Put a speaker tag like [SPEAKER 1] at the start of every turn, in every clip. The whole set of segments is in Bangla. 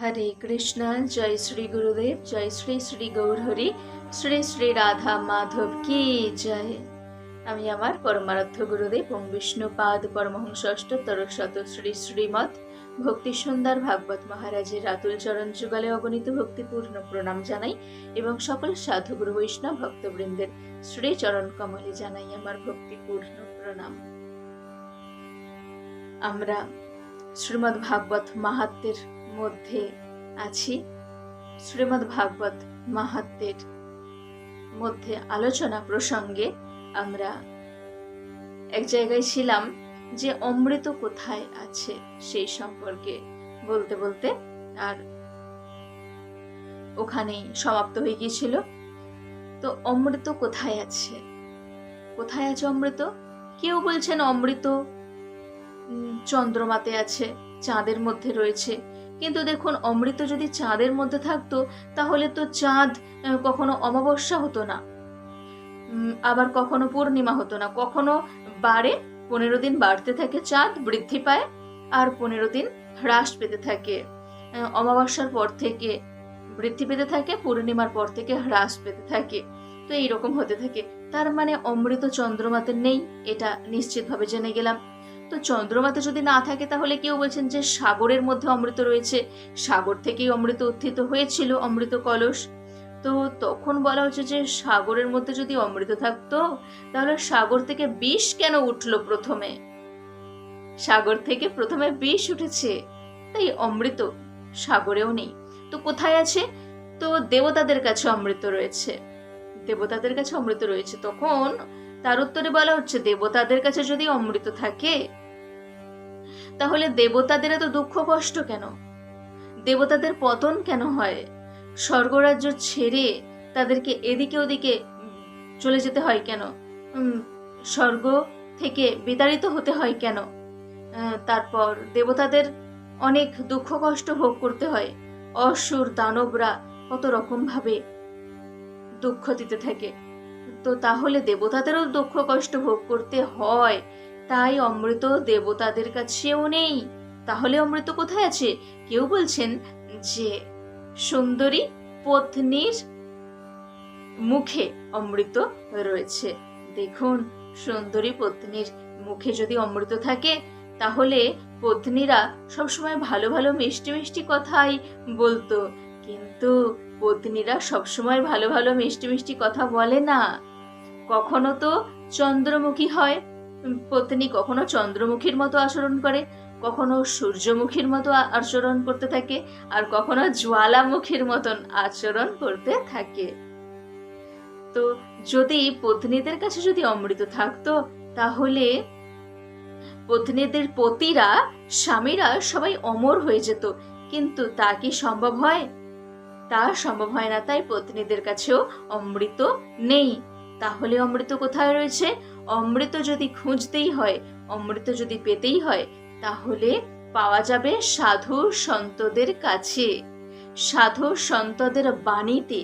[SPEAKER 1] হরে কৃষ্ণ, জয় শ্রী গুরুদেব, জয় শ্রী শ্রী গৌরহরি, শ্রী শ্রী রাধা মাধব কি জয়। আমি আমার পরমারাধ্য গুরুদেব ওম বিষ্ণুপাদ পরমহংস অষ্টোত্তর শত শ্রী শ্রীমৎ ভক্তি সুন্দর ভাগবত মহারাজের রাতুল চরণ যুগলে অগণিত ভক্তিপূর্ণ প্রণাম জানাই এবং সকল সাধু গুরু বৈষ্ণব ভক্তবৃন্দের শ্রী চরণ কমলে জানাই আমার ভক্তিপূর্ণ প্রণাম। আমরা শ্রীমদ্ ভাগবত মাহাত্মের মধ্যে আছি। শ্রীমদ্ ভাগবত মাহাত্মের মধ্যে আলোচনা প্রসঙ্গে আমরা এক জায়গায় ছিলাম যে অমৃত কোথায় আছে সেই সম্পর্কে বলতে বলতে আর ওখানেই সমাপ্ত হয়ে গিয়েছিল। তো অমৃত কোথায় আছে? কোথায় আছে অমৃত? কেউ বলছেন অমৃত চন্দ্রমাতে আছে, চাঁদের মধ্যে রয়েছে। কিন্তু দেখুন, অমৃত যদি চাঁদের মধ্যে থাকতো, তাহলে তো চাঁদ কখনো অমাবস্যা হতো না। আবার কখনো পূর্ণিমা হতো না। কখনো বাড়ে, পনেরো দিন বাড়তে থাকে চাঁদ, বৃদ্ধি পায়, আর পনেরো দিন হ্রাস পেতে থাকে। অমাবস্যার পর থেকে বৃদ্ধি পেতে থাকে, পূর্ণিমার পর থেকে হ্রাস পেতে থাকে। তো এইরকম হতে থাকে। তার মানে অমৃত চন্দ্রমাতে নেই, এটা নিশ্চিতভাবে জেনে গেলাম। তো চন্দ্রমাতে যদি না থাকে, তাহলে কেউ বলছেন যে সাগরের মধ্যে অমৃত রয়েছে। সাগর থেকেই অমৃত উত্থিত হয়েছিল, অমৃত কলস। তো তখন বলা হচ্ছে যে সাগরের মধ্যে যদি অমৃত থাকতো, তাহলে সাগর থেকে বিষ কেন উঠল প্রথমে? সাগর থেকে প্রথমে বিষ উঠেছে, তাই অমৃত সাগরেও নেই। তো কোথায় আছে? তো দেবতাদের কাছে অমৃত রয়েছে। দেবতাদের কাছে অমৃত রয়েছে। তখন তার উত্তরে বলা হচ্ছে, দেবতাদের কাছে যদি অমৃত থাকে তাহলে দেবতাদের এত দুঃখ কষ্ট কেন? দেবতাদের পতন কেন হয়? স্বর্গরাজ্য ছেড়ে তাদেরকে এদিকে ওদিকে চলে যেতে হয় কেন? স্বর্গ থেকে বিতাড়িত হতে হয় কেন? তারপর দেবতাদের অনেক দুঃখ কষ্ট ভোগ করতে হয়। অসুর, দানবরা কত রকম ভাবে দুঃখ দিতে থাকে। তো তাহলে দেবতাদেরও দুঃখ কষ্ট ভোগ করতে হয়। তাই অমৃত দেবতাদের কাছেও নেই। তাহলে অমৃত কোথায় আছে? কেউ বলছেন যে, সুন্দরী পত্নীর মুখে অমৃত রয়েছে। দেখুন, সুন্দরী পত্নীর মুখে যদি অমৃত থাকে, তাহলে পত্নীরা সবসময় ভালো ভালো মিষ্টি মিষ্টি কথাই বলতো। কিন্তু পত্নীরা সবসময় ভালো ভালো মিষ্টি মিষ্টি কথা বলে না। কখনো তো চন্দ্রমুখী হয় পত্নী কখনো চন্দ্রমুখীর মতো আচরণ করে, কখনো সূর্যমুখীর মতো আচরণ করতে থাকে, আর কখনো জ্বালামুখীর মতন আচরণ করতে থাকে। তো যদি পত্নীদের কাছে যদি অমৃত থাকতো, তাহলে পত্নীদের পতিরা, স্বামীরা সবাই অমর হয়ে যেত। কিন্তু তা কি সম্ভব হয়? তা সম্ভব হয় না, তাই পত্নীদের কাছেও অমৃত নেই। তাহলে অমৃত কোথায় রয়েছে? অমৃত যদি খুঁজতেই হয়, অমৃত যদি পেতেই হয়, তাহলে পাওয়া যাবে সাধু সন্তদের কাছে। সাধু সন্তদের বাণীতে।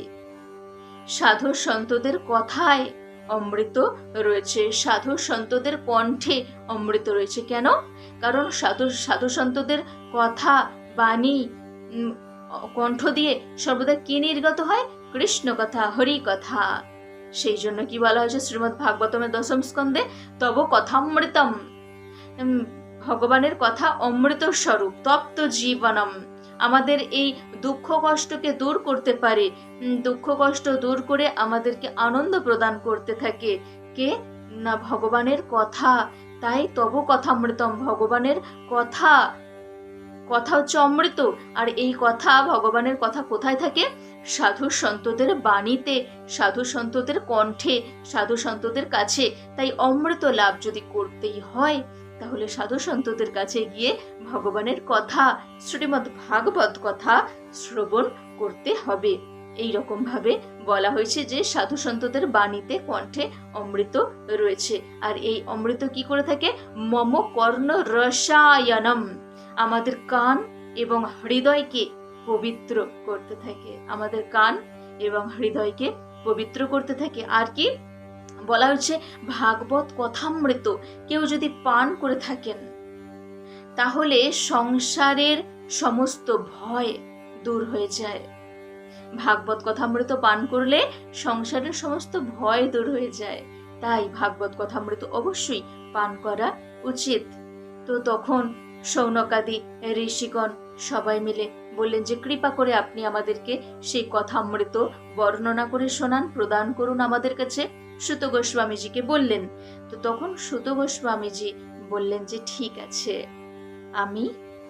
[SPEAKER 1] সাধু সন্তদের কথায় অমৃত রয়েছে। সাধু সন্তদের কণ্ঠে অমৃত রয়েছে। কেন? কারণ সাধু সাধু সন্তদের কথা, বাণী কণ্ঠ দিয়ে সর্বদা কি নির্গত হয়? কৃষ্ণ কথা, হরি কথা। সেই জন্য কি বলা হয়েছে? শ্রীমদ্ ভাগবতমের দশম স্কন্ধে, তব কথামৃতম ভগবানের কথা অমৃত স্বরূপ, তপ্ত জীবনম। আমাদের এই দুঃখ কষ্টকে দূর করতে পারে। দুঃখ কষ্ট দূর করে আমাদেরকে আনন্দ প্রদান করতে থাকে। কে? না, ভগবানের কথা। তাই তব কথামৃতম, ভগবানের কথা। কথা হচ্ছে অমৃত। আর এই কথা, ভগবানের কথা কোথায় থাকে? সাধু সন্তদের বাণীতে, সাধু সন্তদের কণ্ঠে, সাধু সন্তদের কাছে তাই অমৃত লাভ যদি করতেই হয়, তাহলে সাধু সন্তদের কাছে গিয়ে ভগবানের কথা, শ্রীমদ্ ভাগবত কথা শ্রবণ করতে হবে। এই রকম ভাবে বলা হয়েছে যে, সাধু সন্তদের বাণীতে, কণ্ঠে অমৃত রয়েছে। আর এই অমৃত কি করে থাকে? মম কর্ণ রসায়নম। আমাদের কান এবং হৃদয়কে পবিত্র করতে থাকে। আমাদের কান এবং হৃদয়কে পবিত্র করতে থাকে। আর কি? বলা হচ্ছে, ভাগবত কথামৃত। কেউ যদি পান করে থাকেন, তাহলে সংসারের সমস্ত ভয় দূর হয়ে যায়। ভাগবত কথামৃত পান করলে সংসারের সমস্ত ভয় দূর হয়ে যায়। তাই ভাগবত কথামৃত অবশ্যই পান করা উচিত। তো তখন সৌনকাদি ঋষিগণ সবাই মিলে বললেন যে, কৃপা করে আপনি আমাদেরকে সেই কথা কথামৃত বর্ণনা করে শোনান, প্রদান করুন আমাদের কাছে। সুত গোস্বামীজিকে বললেন, তো তখন সুত গোস্বামীজি বললেন যে, ঠিক আছে, আমি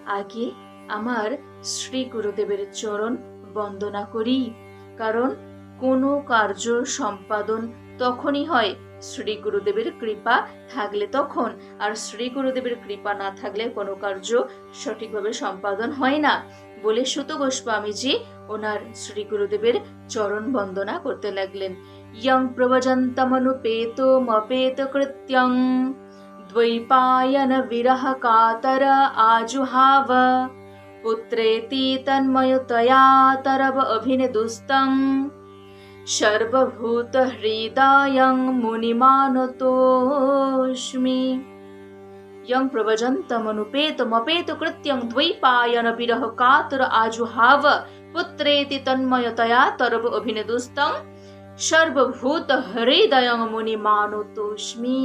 [SPEAKER 1] আগে আমার শ্রী গুরুদেবের চরণ বন্দনা করি, কারণ কোনো কার্য সম্পাদন তখনই হয়। শ্রী গুরুদেবের কৃপা থাকলে তখন, আর শ্রী গুরুদেবের কৃপা না থাকলে কোনো কার্য সঠিকভাবে সম্পাদন হয় না। বলে সুত গোস্বামীজি ওনার শ্রী গুরুদেবের চরণ বন্দনা করতে লাগলেন। ইয়ং প্রবজন্তমনুপেত মপেত কৃত্যং দ্বৈপায়ন বিরহ কাতর আজুহাব। পুত্রেতি তন্ময়তয়া তরব অভিনিদুস্তং। সর্বভূত হৃদয়ং মুনিমানতোস্মি યં પ્રવજંતમનુપેતમપેત કૃત્યં દ્વૈપાયન વિરહ કાતર આજુહાવ પુત્રેતિ તન્મયતયા તરવ અભિનેદુસ્તમ সর্বভূত হৃদয়ং মুনি মানতোষ্মি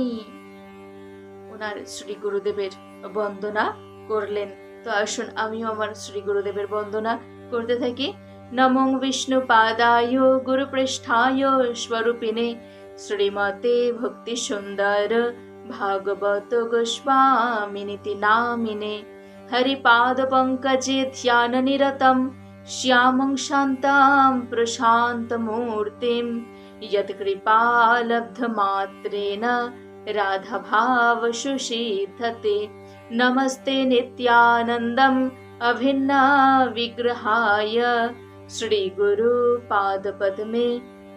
[SPEAKER 1] ওনার শ্রী গুরুদেবের বন্দনা করলেন তো আসুন আমিও আমার শ্রী গুরুদেবের বন্দনা করতে থাকি নমং বিষ্ণু পাদায় গুরুপৃষ্ঠায় স্বরূপিণে শ্রীমতে ভক্তি সুন্দর भागवत गोस्वामिनिति नामिने हरिपादपङ्कजे ध्याननिरतं श्यामं शान्तां प्रशान्तमूर्तिं यत्कृपालब्धमात्रेण राधाते नमस्ते नित्यानन्दम् अभिन्ना विग्रहाय श्रीगुरुपादपद्मे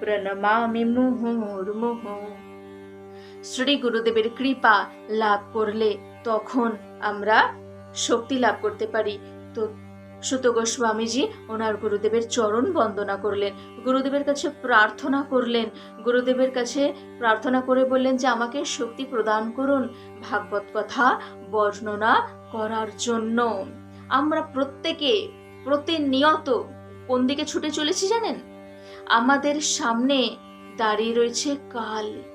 [SPEAKER 1] प्रणमामि मुहुर्मुहुः। শ্রী গুরুদেবের কৃপা লাভ করলে তখন আমরা শক্তি লাভ করতে পারি। তো সুত গোস্বামীজি ওনার গুরুদেবের চরণ বন্দনা করলেন। গুরুদেবের কাছে প্রার্থনা করলেন। গুরুদেবের কাছে প্রার্থনা করে বললেন যে, আমাকে শক্তি প্রদান করুন ভাগবত কথা বর্ণনা করার জন্য। আমরা প্রত্যেকে প্রতিনিয়ত কোন দিকে ছুটে চলেছি জানেন? আমাদের সামনে দাঁড়িয়ে রয়েছে কাল।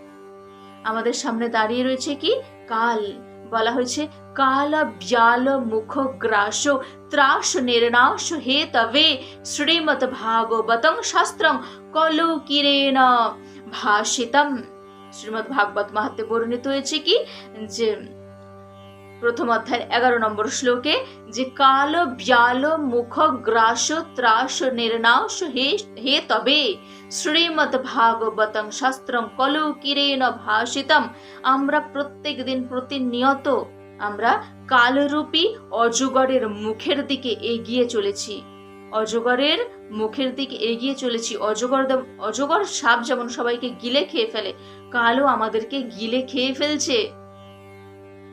[SPEAKER 1] আমাদের সামনে দাঁড়িয়ে রয়েছে কি? কাল, বলা হয়েছে কাল ব্যাল মুখ গ্রাস ত্রাস নির্নাশ হে তবে শ্রীমৎ ভাগবতং শাস্ত্রং কলু ভাষিতম। শ্রীমৎ ভাগবত মাহাত্মে বর্ণিত হয়েছে কি? যে প্রথম অধ্যায়ের এগারো নম্বর শ্লোকে, যে কাল ব্যাল মুখ গ্রাস ত্রাস নির্নাশ হে হে তবে শ্রীমৎ ভাগবতং শাস্ত্রং কলু কিরেন ভাষিতম, আমরা প্রত্যেক দিন প্রতিনিয়ত আমরা কালরূপী অজগরের মুখের দিকে এগিয়ে চলেছি। অজগরের মুখের দিকে এগিয়ে চলেছি। অজগর অজগর সাপ যেমন সবাইকে গিলে খেয়ে ফেলে, কালও আমাদেরকে গিলে খেয়ে ফেলছে।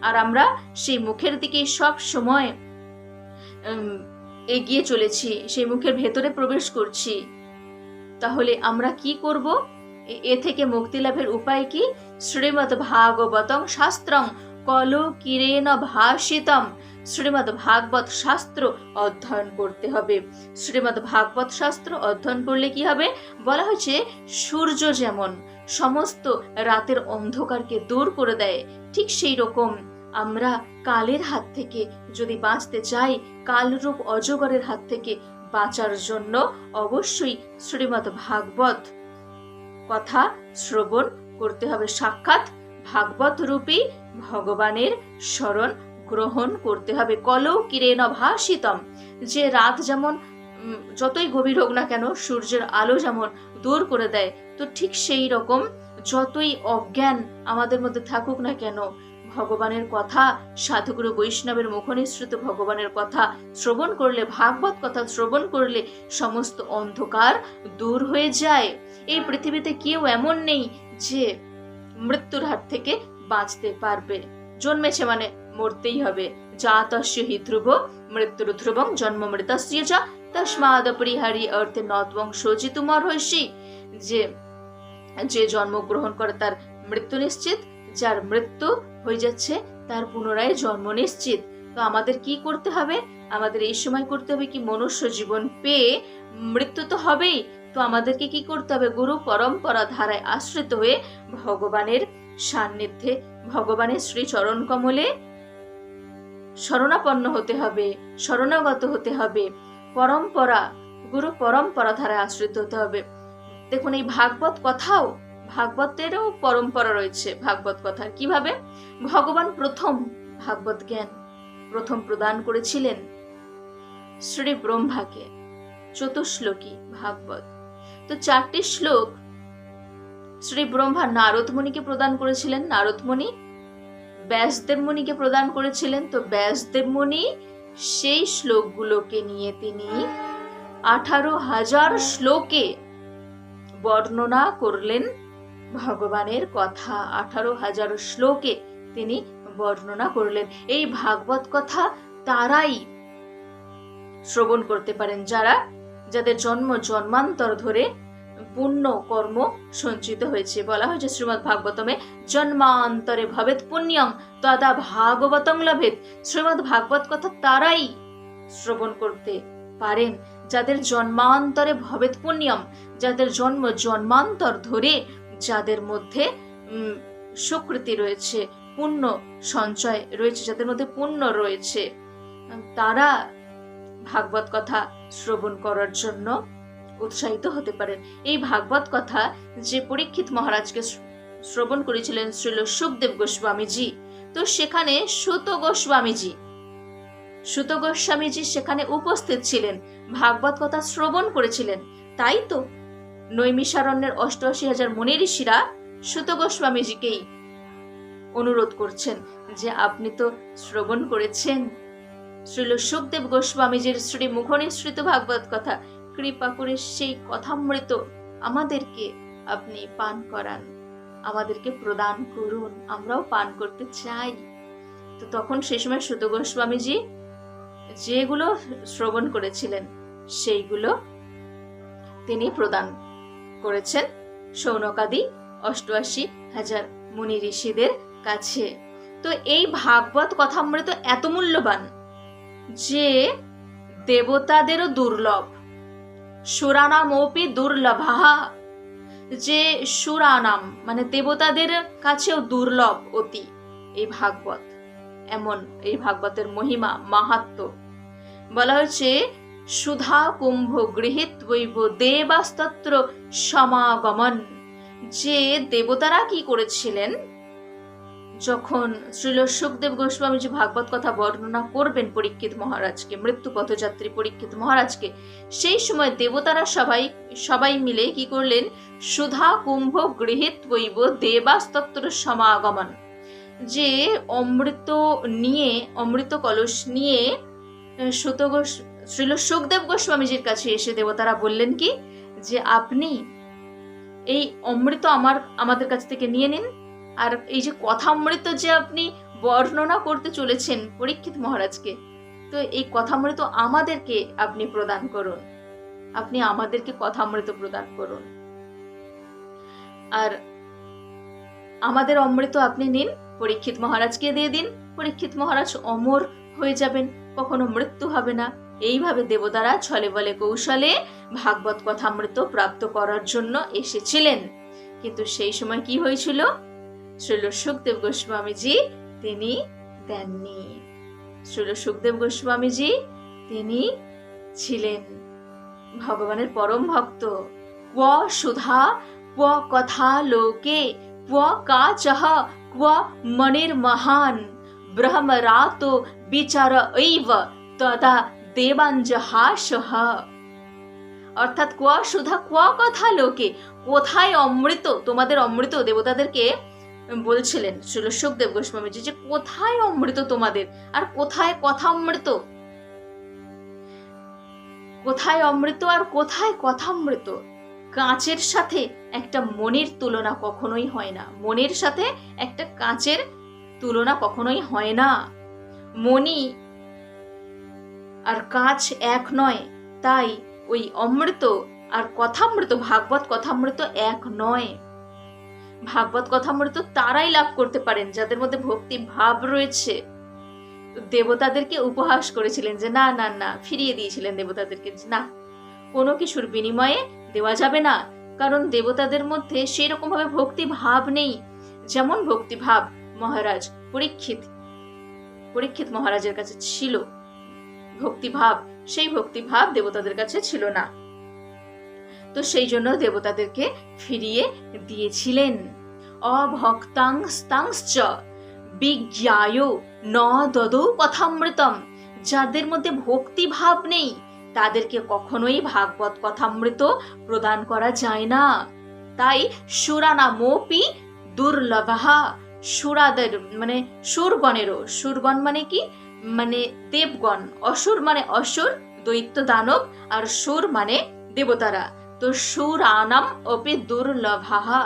[SPEAKER 1] আর আমরা সেই মুখের দিকে সব সময় এগিয়ে চলেছি, সেই মুখের ভেতরে প্রবেশ করছি। তাহলে আমরা কি করব? এ- থেকে মুক্তি লাভের উপায় কি? শ্রীমৎ ভাগবতং শাস্ত্রং কল কিরেন ভাষিতম। শ্রীমৎ ভাগবত শাস্ত্র অধ্যয়ন করতে হবে। শ্রীমৎ ভাগবত শাস্ত্র অধ্যয়ন করলে কি হবে? বলা হয়েছে সূর্য যেমন সমস্ত রাতের অন্ধকারকে দূর করে দেয়। ঠিক সেই রকম আমরা কালের হাত থেকে যদি বাঁচতে চাই, কালরূপ অজগরের হাত থেকে বাঁচার জন্য অবশ্যই শ্রীমৎ ভাগবত কথা শ্রবণ করতে হবে। সাক্ষাৎ ভাগবত রূপী ভগবানের স্মরণ গ্রহণ করতে হবে। কলৌ কিরেন ভাসিতম। যে রাত যেমন যতই গভীর হোক না কেন, সূর্যের আলো যেমন দূর করে দেয়। তো ঠিক সেই রকম যতই অজ্ঞান আমাদের মধ্যে থাকুক না কেন, ভগবানের কথা, সাধুগুরু বৈষ্ণবের মুখনিসৃত ভগবানের কথা শ্রবণ করলে, ভাগবত কথা শ্রবণ করলে সমস্ত অন্ধকার দূর হয়ে যায়। এই পৃথিবীতে কেউ এমন নেই যে মৃত্যুর হাত থেকে বাঁচতে পারবে। জন্মেছে মানে মরতেই হবে। জাতস্য হি ধ্রুব, মৃত্যুর ধ্রুবং জন্ম মৃতস্য চ তস্মাদ পরিহারি অর্থে নত্বং শোচিতুমর হইসি যে যে জন্মগ্রহণ করে তার মৃত্যু নিশ্চিত যার মৃত্যু হয়ে যাচ্ছে তার পুনরায় জন্ম নিশ্চিত তো আমাদের কি করতে হবে আমাদের এই সময় করতে হবে কি মনুষ্য জীবন পেয়ে মৃত্যু তো হবেই তো আমাদেরকে কি করতে হবে গুরু পরম্পরা ধারায় আশ্রিত হয়ে ভগবানের সান্নিধ্যে ভগবানের শ্রী চরণ কমলে শরণাপন্ন হতে হবে শরণাগত হতে হবে পরম্পরা, গুরু পরম্পরা ধারায় আশ্রিত হতে হবে। দেখুন, এই ভাগবত কথাও, ভাগবতেরও পরম্পরা রয়েছে। ভাগবত কথার কীভাবে? ভগবান প্রথম ভাগবত জ্ঞান, প্রথম প্রদান করেছিলেন শ্রী ব্রহ্মাকে চতুশ্লোকী ভাগবত। তো চারটি শ্লোক শ্রী ব্রহ্মা নারদ মুনিকে প্রদান করেছিলেন, নারদ মুনি ব্যাসদেব মুনিকে প্রদান করেছিলেন। তো ব্যাসদেব মুনি সেই শ্লোকগুলোকে নিয়ে তিনি আঠারো হাজার শ্লোকে বর্ণনা করলেন ভগবানের কথা। আঠারো হাজার শ্লোকে তিনি বর্ণনা করলেন। এই ভাগবত কথা তারাই শ্রবণ করতে পারেন। যারা, যাদের জন্ম জন্মান্তর ধরে পুণ্য কর্ম সঞ্চিত হয়েছে। বলা হয়েছে শ্রীমৎ ভাগবতমে, জন্মান্তরে ভবেত পুণ্যং, তদা ভাগবতং লভেত শ্রীমৎ ভাগবত কথা তারাই শ্রবণ করতে পারেন। যাদের জন্মান্তরে ভবেত পুণ্যম যাদের জন্ম জন্মান্তর ধরে, যাদের মধ্যে সুকৃতি রয়েছে, পুণ্য সঞ্চয় রয়েছে, যাদের মধ্যে পুণ্য রয়েছে, তারা ভাগবত কথা শ্রবণ করার জন্য উৎসাহিত হতে পারেন। এই ভাগবত কথা যে পরীক্ষিত মহারাজকে শ্রবণ করেছিলেন শ্রীল সুখদেব গোস্বামীজি, তো সেখানে সুত গোস্বামীজি সুত গোস্বামীজি সেখানে উপস্থিত ছিলেন, ভাগবত কথা শ্রবণ করেছিলেন। তাই তো নৈমিষারণ্যের অষ্টআশি হাজার মুনি ঋষিরা সুত গোস্বামীজিকেই অনুরোধ করছেন যে আপনি তো শ্রবণ করেছেন। শ্রীল সুখদেব গোস্বামীজির শ্রী মুখনিসৃত ভাগবত কথা কৃপা করে সেই কথামৃত আমাদেরকে আপনি পান করান। আমাদেরকে প্রদান করুন, আমরাও পান করতে চাই। তো তখন সেই সময় সুত গোস্বামীজি যেগুলো শ্রবণ করেছিলেন, সেইগুলো তিনি প্রদান করেছেন সৌনকাদি অষ্টআশি হাজার মুনি ঋষিদের কাছে। তো এই ভাগবত কথামৃত এত মূল্যবান যে দেবতাদেরও দুর্লভ। সুরানামপি দুর্লভা যে সুরানাম মানে দেবতাদের কাছেও দুর্লভ অতি এই ভাগবত। এমন এই ভাগবতের মহিমা, মাহাত্ম। বলা হয়েছে, সুধা কুম্ভ গৃহীত বৈব দেবাস্তত্র সমাগমন। যে দেবতারা কি করেছিলেন যখন শ্রীল সুখদেব গোস্বামী যে ভাগবত কথা বর্ণনা করবেন পরীক্ষিত মহারাজকে, মৃত্যু পথযাত্রী পরীক্ষিত মহারাজকে, সেই সময় দেবতারা সবাই সবাই মিলে কি করলেন? সুধা কুম্ভ গৃহীত বৈব দেবাস্তত্র সমাগমন। যে অমৃত নিয়ে, অমৃত কলস নিয়ে সুত শ্রীল সুখদেব গোস্বামীজির কাছে এসে দেবতারা বললেন কি? যে আপনি এই অমৃত আমার, আমাদের কাছ থেকে নিয়ে নিন আর এই যে কথামৃত যে আপনি বর্ণনা করতে চলেছেন পরীক্ষিত মহারাজকে, তো এই কথামৃত আমাদেরকে আপনি প্রদান করুন। আপনি আমাদেরকে কথামৃত প্রদান করুন। আর আমাদের অমৃত আপনি নিন, পরীক্ষিত মহারাজকে দিয়ে দিন। পরীক্ষিত মহারাজ অমর হয়ে যাবেন, কখনো মৃত্যু হবে না। এইভাবে দেবতারা ছলে বলে কৌশলে ভাগবত কথামৃত প্রাপ্ত করার জন্য এসেছিলেন। কিন্তু সেই সময় কি হয়েছিল? শ্রীল সুখদেব গোস্বামীজি, তিনি দেননি। শ্রীল সুখদেব গোস্বামীজি, তিনি ছিলেন ভগবানের পরম ভক্ত। ক্ব সুধা, ক্ব কথা লোকে, ক্ব কাচহ ক্ব মনির মহান। ব্রহ্মরাত বিচার ঐব, তদা দেবাঞ্জহাসহ অর্থাৎ ক্ব সুধা, ক্ব কথা লোকে, কোথায় অমৃত? তোমাদের অমৃত দেবতাদেরকে বলছিলেন শ্রীল সুখদেব গোস্বামীজি, যে কোথায় অমৃত তোমাদের? আর কোথায় কথা অমৃত? কোথায় অমৃত আর কোথায় কথামৃত কাঁচের সাথে একটা মনের তুলনা কখনোই হয় না। মনের সাথে একটা কাঁচের তুলনা কখনোই হয় না। মণি আর কাঁচ এক নয়, তাই ওই অমৃত আর কথামৃত, ভাগবত কথামৃত এক নয়। ভাগবত কথামৃত তারাই লাভ করতে পারেন, যাদের মধ্যে ভক্তি ভাব রয়েছে। দেবতাদেরকে উপহাস করেছিলেন যে, না না না, ফিরিয়ে দিয়েছিলেন দেবতাদেরকে। না, কোনো কিছুর বিনিময়ে দেওয়া যাবে না, কারণ দেবতাদের মধ্যে সেই রকম ভাবে ভক্তি ভাব নেই। যেমন ভক্তি ভাব মহারাজ পরীক্ষিত পরীক্ষিত মহারাজের কাছে ছিল, ভক্তি ভাব, সেই ভক্তি ভাব দেবতাদের কাছে ছিল না। তো সেই জন্য দেবতাদেরকে ফিরিয়ে দিয়েছিলেন। অভক্তাং স্তাংশ্চ বিজ্ঞায় ন দদৌ কথামৃতম। যাদের মধ্যে ভক্তি ভাব নেই, তাদেরকে কখনোই ভাগবত কথামৃত প্রদান করা যায় না। তাই সুরানা মোপি দুর্লভা। সুরাদের মানে সুরগণেরও, সুরগণ মানে কি? মানে দেবগণ। অসুর মানে অসুর দৈত্য দানব আর সুর মানে দেবতারা। তো সুরানাম অপি দুর্লভা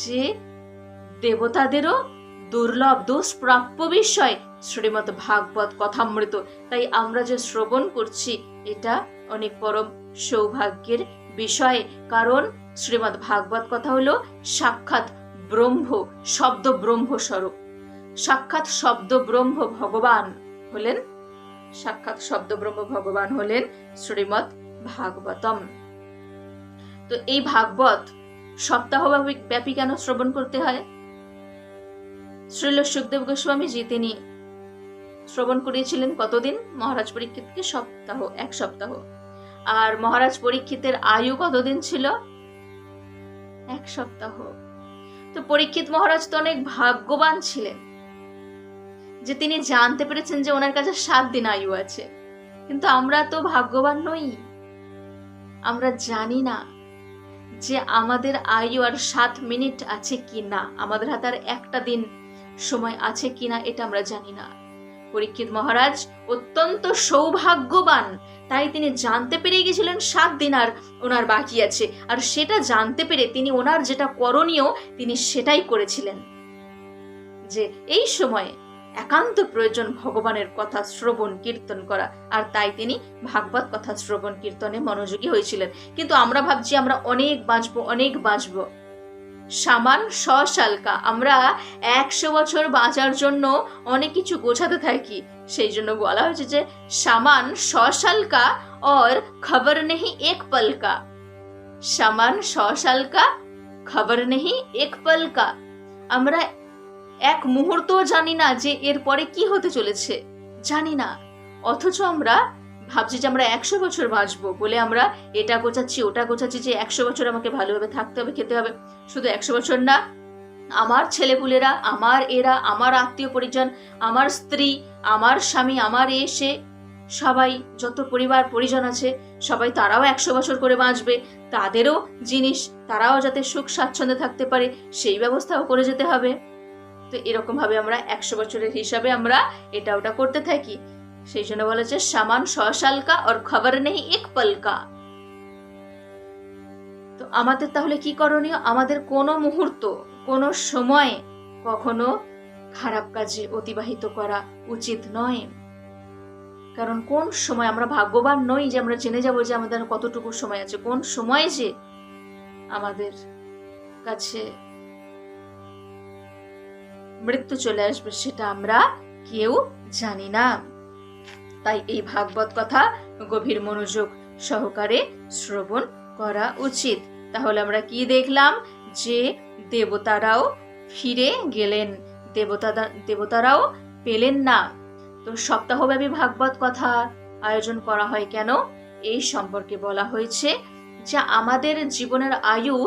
[SPEAKER 1] যে দেবতাদেরও দুর্লভ দুষ্প্রাপ্য বিষয় শ্রীমৎ ভাগবত কথামৃত তাই আমরা যে শ্রবণ করছি এটা অনেক পরম সৌভাগ্যের বিষয় কারণ শ্রীমৎ ভাগবত কথা হলো সাক্ষাৎ ব্রহ্ম শব্দ ব্রহ্ম স্বরূপ সাক্ষাৎ শব্দ ব্রহ্ম ভগবান হলেন সাক্ষাৎ শব্দ ব্রহ্ম ভগবান হলেন শ্রীমৎ ভাগবতম তো এই ভাগবত সপ্তাহ ব্যাপী কেন শ্রবণ করতে হয়? শ্রীল সুখদেব গোস্বামীজি তিনি শ্রবণ করিয়েছিলেন কতদিন? মহারাজ পরীক্ষিতকে সপ্তাহ, এক সপ্তাহ। আর মহারাজ পরীক্ষিতের আয়ু কতদিন ছিল? এক সপ্তাহ। তো পরীক্ষিত মহারাজ তো অনেক ভাগ্যবান ছিলেন যে তিনি জানতে পেরেছেন যে ওনার কাছে সাত দিন আয়ু আছে। কিন্তু আমরা তো ভাগ্যবান নই। আমরা জানি না। যে আমাদের আয়ু আর সাত মিনিট আছে কি না, আমাদের হাতে আর একটা দিন সময় আছে কি না, এটা আমরা জানি না। পরীক্ষিত মহারাজ অত্যন্ত সৌভাগ্যবান, তাই তিনি জানতে পেরে গেছিলেন সাত দিন আর ওনার বাকি আছে, আর সেটা জানতে পেরে তিনি ওনার যেটা করণীয় তিনি সেটাই করেছিলেন। যে এই সময়ে একান্ত প্রয়োজন ভগবানের কথা শ্রবণ কীর্তন করা। আর তাই তিনি ভাগবত কথা শ্রবণ কীর্তনে মনোযোগী হয়েছিলেন। কিন্তু আমরা ভাবছি, আমরা অনেক বাঁচবো অনেক বাঁচবো। সামান সশালকা, আমরা একশো বছর বাঁচার জন্য অনেক কিছু গোছাতে থাকি। সেই জন্য বলা হয়েছে যে সামান সশালকা और খবর নেহি এক পলকা। সামান সশালকা, খবর নেহি এক পলকা। আমরা এক মুহূর্ত জানি না যে এরপরে কি হতে চলেছে। জানি না। অথচ আমরা ভাবছি যে আমরা একশো বছর বাঁচবো বলে আমরা এটা গোছাচ্ছি, ওটা গোছাচ্ছি যে একশো বছর আমাকে ভালোভাবে থাকতে হবে, খেতে হবে। শুধু একশো বছর না, আমার ছেলেপুলেরা, আমার এরা, আমার আত্মীয় পরিজন, আমার স্ত্রী, আমার স্বামী, আমার এ, সে, সবাই, যত পরিবার, পরিজন আছে, সবাই তারাও একশো বছর করে বাঁচবে। তাদেরও জিনিস, তারাও যাতে সুখ স্বাচ্ছন্দ্যে থাকতে পারে, সেই ব্যবস্থাও করে যেতে হবে। তো এরকম ভাবে আমরা একশো বছরের হিসাবে আমরা এটা ওটা করতে থাকি। সেই জন্য বলা হচ্ছে সামান সশালকা আর খবর নেই এক পলকা। তো আমাদের তাহলে কি করণীয়? আমাদের কোনো মুহূর্ত, কোনো সময় কখনো খারাপ কাজে অতিবাহিত করা উচিত নয়। কারণ কোন সময় আমরা ভাগ্যবান নই যে আমরা জেনে যাব যে আমাদের কতটুকু সময় আছে, কোন সময় যে আমাদের কাছে মৃত্যু চলে আসবে সেটা আমরা কেউ জানি না। তাই এই ভাগবত কথা গভীর মনোযোগ সহকারে শ্রবণ করা উচিত। তাহলে আমরা কি দেখলাম? যে দেবতারাও ফিরে গেলেন। দেবতা দেবতারাও পেলেন না। তো সপ্তাহব্যাপী ভাগবত কথা আয়োজন করা হয় কেন? এই সম্পর্কে বলা হয়েছে যে আমাদের জীবনের আয়ু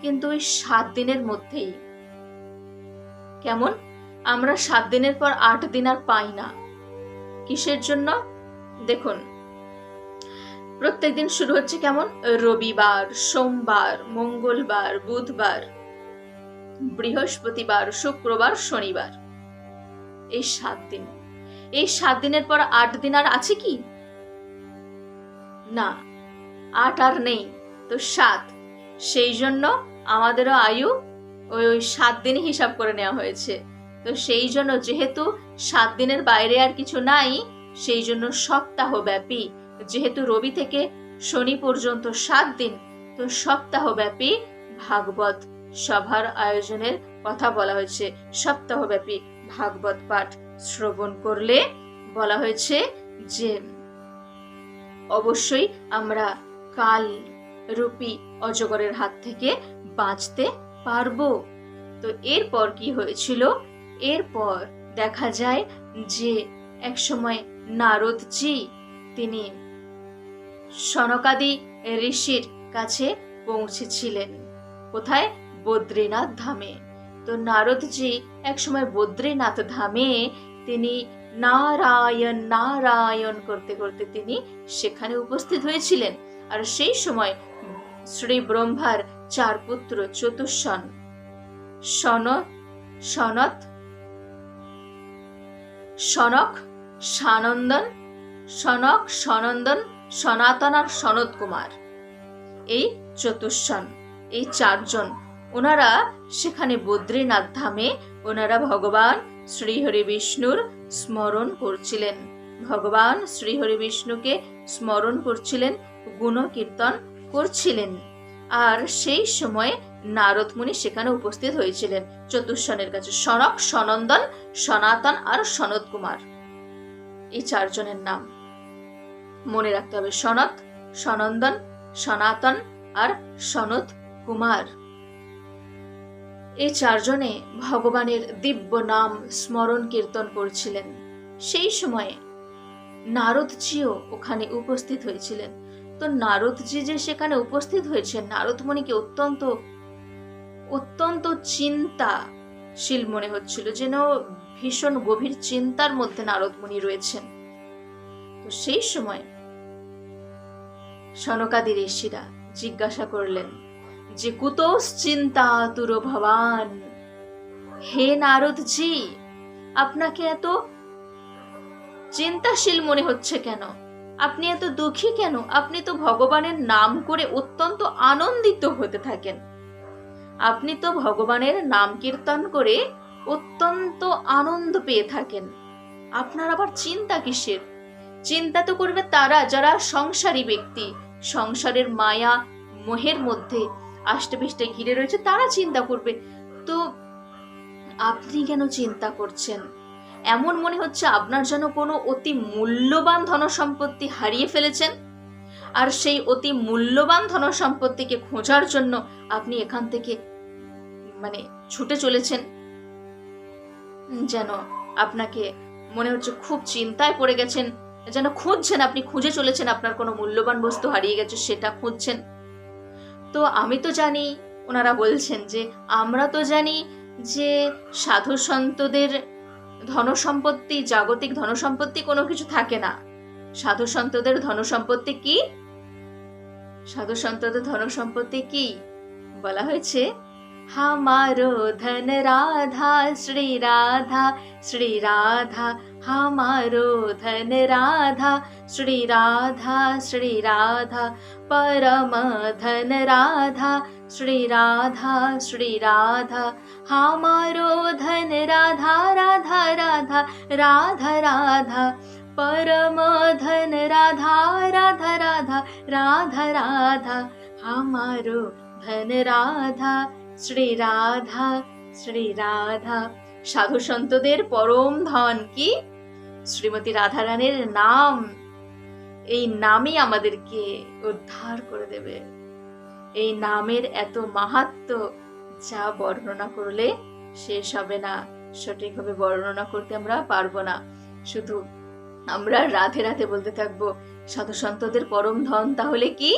[SPEAKER 1] কিন্তু ওই সাত দিনের মধ্যেই। কেমন? আমরা সাত দিনের পর আট দিন আর পাই না। কিসের জন্য? দেখুন প্রত্যেক দিন শুরু হচ্ছে কেমন? রবিবার, সোমবার, মঙ্গলবার, বুধবার, বৃহস্পতিবার, শুক্রবার, শনিবার। এই সাত দিন। এই সাত দিনের পর আট দিন আর আছে কি? না, আট আর নেই। তো সাত, সেই জন্য আমাদেরও আয়ু ওই ওই সাত দিনই হিসাব করে নেওয়া হয়েছে। তো সেই জন্য যেহেতু সাত দিনের বাইরে আর কিছু নাই, সেই জন্য সপ্তাহ ব্যাপী যেহেতু রবি থেকে শনি পর্যন্ত সাত দিন, তো সপ্তাহ ব্যাপী ভাগবত সভার আয়োজনের কথা বলা হয়েছে। সপ্তাহব্যাপী ভাগবত পাঠ শ্রবণ করলে বলা হয়েছে যে, অবশ্যই আমরা কাল রূপী অজগরের হাত থেকে বাঁচতে পারব। তো এরপর কি হয়েছিল? এরপর দেখা যায় যে একসময় নারদজি, তিনি সনকাদি ঋষির কাছে পৌঁছেছিলেন। কোথায়? বদ্রীনাথ ধামে। তো নারদজি একসময় বদ্রীনাথ ধামে তিনি নারায়ণ নারায়ণ করতে করতে তিনি সেখানে উপস্থিত হয়েছিলেন। আর সেই সময় শ্রী ব্রহ্মার চার পুত্র চতুষ্ষণ। সন সনত সনক, সানন্দন, সনক, সনন্দন, সনাতন আর সনৎ কুমার। এই চতুষ্ষণ, এই চারজন, ওনারা সেখানে বদ্রীনাথ ধামে ওনারা ভগবান শ্রীহরি বিষ্ণুর স্মরণ করছিলেন। ভগবান শ্রীহরি বিষ্ণুকে স্মরণ করছিলেন গুণ কীর্তন করছিলেন। আর সেই সময়ে নারদ মুনি সেখানে উপস্থিত হয়েছিলেন। চতুষ্ষণের কাছে সনক, সনন্দন, সনাতন আর সনত কুমার। এই চারজনের নাম। মনে রাখতে হবে সনত সনন্দন, সনাতন আর সনত কুমার। এই চারজনে ভগবানের দিব্য নাম স্মরণ কীর্তন করছিলেন। সেই সময়ে নারদজিও ওখানে উপস্থিত হয়েছিলেন। তো নারদজি যে সেখানে উপস্থিত হয়েছেন, নারদমণিকে অত্যন্ত অত্যন্ত চিন্তাশীল মনে হচ্ছিল, যেন ভীষণ গভীর চিন্তার মধ্যে নারদমণি রয়েছেন। তো সেই সময় সনকাদি ঋষিরা জিজ্ঞাসা করলেন, যে কুতোষ চিন্তা তুর ভবান? হে নারদজি, আপনাকে এত চিন্তাশীল মনে হচ্ছে কেন? আপনি এত দুঃখী কেন? আপনি তো ভগবানের নাম করে অত্যন্ত আনন্দিত হতে থাকেন। আপনি তো ভগবানের নাম কীর্তন করে অত্যন্ত আনন্দ পেয়ে থাকেন। আপনার আবার চিন্তা কিসের? চিন্তা তো করবে তারা যারা সংসারী ব্যক্তি। সংসারের মায়া, মোহের মধ্যে আষ্টেপৃষ্টে ঘিরে রয়েছে, তারা চিন্তা করবে। তো আপনি কেন চিন্তা করছেন? এমন মনে হচ্ছে আপনার যেন কোনো অতি মূল্যবান ধনসম্পত্তি হারিয়ে ফেলেছেন? আর সেই অতি মূল্যবান ধনসম্পত্তিকে খোঁজার জন্য আপনি এখান থেকে মানে ছুটে চলেছেন? যেন আপনাকে মনে হচ্ছে খুব চিন্তায় পড়ে গেছেন, যেন খুঁজছেন আপনি, খুঁজে চলেছেন আপনার কোনো মূল্যবান বস্তু হারিয়ে গেছে সেটা খুঁজছেন। তো আমি তো জানি, ওনারা বলছেন যে, আমরা তো জানি যে সাধু সন্তদের ধনসম্পত্তি, জাগতিক ধনসম্পত্তি কোনো কিছু থাকে না। সাধু সন্তদের ধনসম্পত্তি কি? সাধু সন্তদের ধনসম্পত্তি কি? বলা হয়েছে, হামারো ধন রাধা, শ্রী রাধা শ্রী রাধা, হামারো ধন রাধা, শ্রী রাধা শ্রী রাধা, পরম ধন রাধা श्री राधा श्री राधा हमारो धन राधा राधा राधा राधा राधा परम धन राधा राधा राधा राधा राधा हमारो धन राधा শ্রী রাধা শ্রী রাধা সাধু সন্তদের পরম ধন কি শ্রীমতী রাধারানীর নাম এই নামই আমাদেরকে উদ্ধার করে দেবে এই নামের এত মাহাত্ম যা বর্ণনা করলে শেষ হবে না। সঠিকভাবে বর্ণনা করতে আমরা পারব না। শুধু আমরা রাধে রাধে বলতে থাকব সাধু সন্তদের পরম ধন তাহলে কি?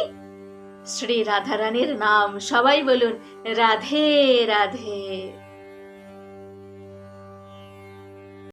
[SPEAKER 1] শ্রী রাধারানীর নাম সবাই বলুন, রাধে রাধে।